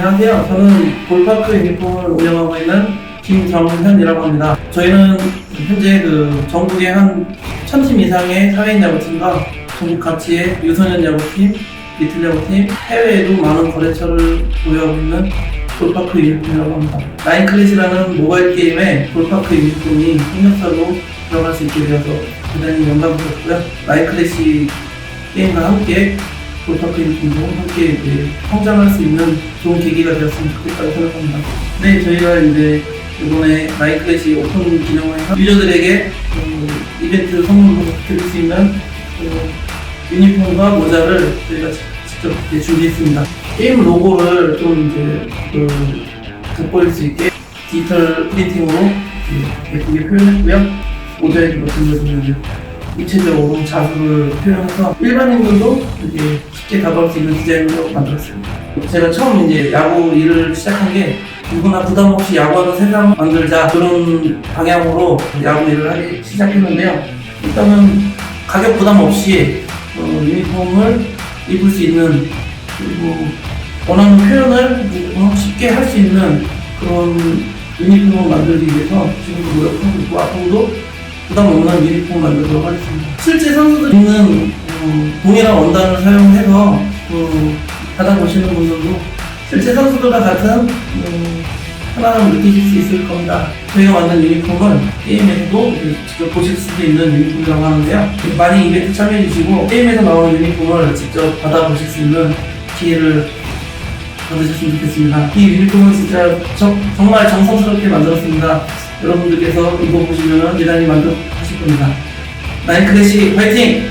안녕하세요. 저는 볼파크 유니폼을 운영하고 있는 김정현이라고 합니다. 저희는 현재 그 전국에 한 1000팀 이상의 사회인 야구팀과 전국 가치의 유소년 야구팀, 리틀 야구팀, 해외에도 많은 거래처를 보유하고 있는 볼파크 유니폼이라고 합니다. 라인클래시라는 모바일 게임에 볼파크 유니폼이 협력사로 들어갈 수 있게 되어서 대단히 영광스럽고요. 라인클래시 게임과 함께 볼파크 유니폼도 함께 이제 성장할 수 있는 좋은 계기가 되었으면 좋겠다고 생각합니다. 네, 저희가 이제 이번에 라이클래시 오픈 기념을 해서 유저들에게 그 이벤트 선물로 드릴 수 있는 그 유니폼과 모자를 저희가 직- 직접 이제 준비했습니다. 게임 로고를 좀 이제 그 돋보일 수 있게 디지털 프린팅으로 예쁘게 표현했고요. 모자이크 같은 경우는 입체적으로 자수를 표현해서 일반인들도 이제 쉽게 다가올 수 있는 디자인으로 만들었습니다. 제가 처음 이제 야구 일을 시작한 게 누구나 부담 없이 야구하는 세상 만들자 그런 방향으로 야구 일을 하기 시작했는데요. 일단은 가격 부담 없이 어, 유니폼을 입을 수 있는 그리고 원하는 표현을 어, 쉽게 할 수 있는 그런 유니폼을 만들기 위해서 지금도 노력하고 있고 앞으로도 부담 없는 유니폼 만들도록 하겠습니다. 실제 선수들 입는 어, 동일한 원단을 사용해서 어, 받아보시는 분들도 실제 선수들과 같은 어, 편안함을 느끼실 수 있을 겁니다. 저희가 만든 유니폼은 게임에서도 직접 보실 수 있는 유니폼이라고 하는데요. 많이 이벤트 참여해주시고 게임에서 나오는 유니폼을 직접 받아보실 수 있는 기회를 받으셨으면 좋겠습니다. 이 유니폼은 진짜 저- 정말 정성스럽게 만들었습니다. 여러분들께서 입어보시면 대단히 만족하실 겁니다. 나인 클래식 화이팅!